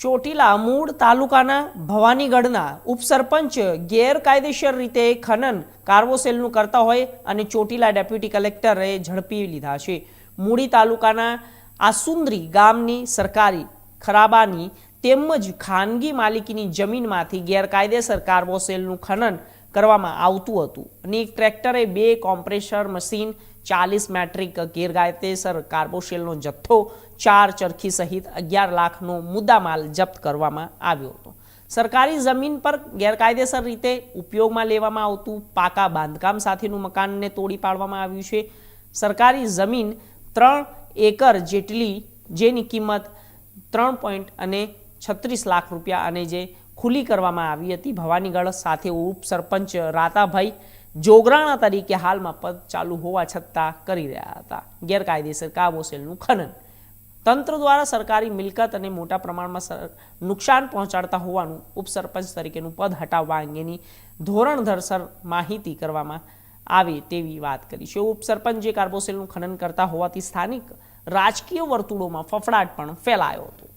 ચોટીલા મૂળ તાલુકાના ભવાનીગઢના ઉપસરપંચ ગેરકાયદેસર રીતે ખનન કાર્વોસેલનું કરતા હોય અને ચોટીલા ડેપ્યુટી કલેક્ટરે ઝડપી લીધા છે. મૂળી તાલુકાના આસુંદરી ગામની સરકારી ખરાબાની તેમજ ખાનગી માલિકીની જમીનમાંથી ગેરકાયદેસર કાર્બોસેલનું ખનન કરવામાં આવતું હતું. અને એક ટ્રેક્ટરે બે કોમ્પ્રેસર મશીન, ચાલીસ મેટ્રિક ગેરકાયદેસર કાર્બોશેલનો જથ્થો, ચાર ચરખી સહિત અગિયાર લાખનો મુદ્દામાલ જપ્ત કરવામાં આવ્યો હતો. સરકારી જમીન પર ગેરકાયદેસર રીતે ઉપયોગમાં લેવામાં આવતું પાકા બાંધકામ સાથેનું મકાનને તોડી પાડવામાં આવ્યું છે. સરકારી જમીન ત્રણ એકર જેટલી, જેની કિંમત ત્રણ પોઈન્ટ અને છત્રીસ લાખ રૂપિયા અને જે ખુલ્લી કરવામાં આવી હતી. ભવાનીગઢ સાથે ઉપસરપંચ રાતાભાઈ જોગરાણા તરીકે હાલમાં પદ ચાલુ હોવા છતાં કરી રહ્યા હતા. ગેરકાયદેસર કાબોસેલનું ખનન. તંત્ર દ્વારા સરકારી મિલકત અને મોટા પ્રમાણમાં નુકસાન પહોંચાડતા હોવાનું ઉપસરપંચ તરીકેનું પદ હટાવવા અંગેની ધોરણધરસર માહિતી કરવામાં આવે તેવી વાત કરી છે. ઉપસરપંચ જે કાર્બોસેલનું ખનન કરતા હોવાથી સ્થાનિક રાજકીય વર્તુળોમાં ફફડાટ પણ ફેલાયો હતો.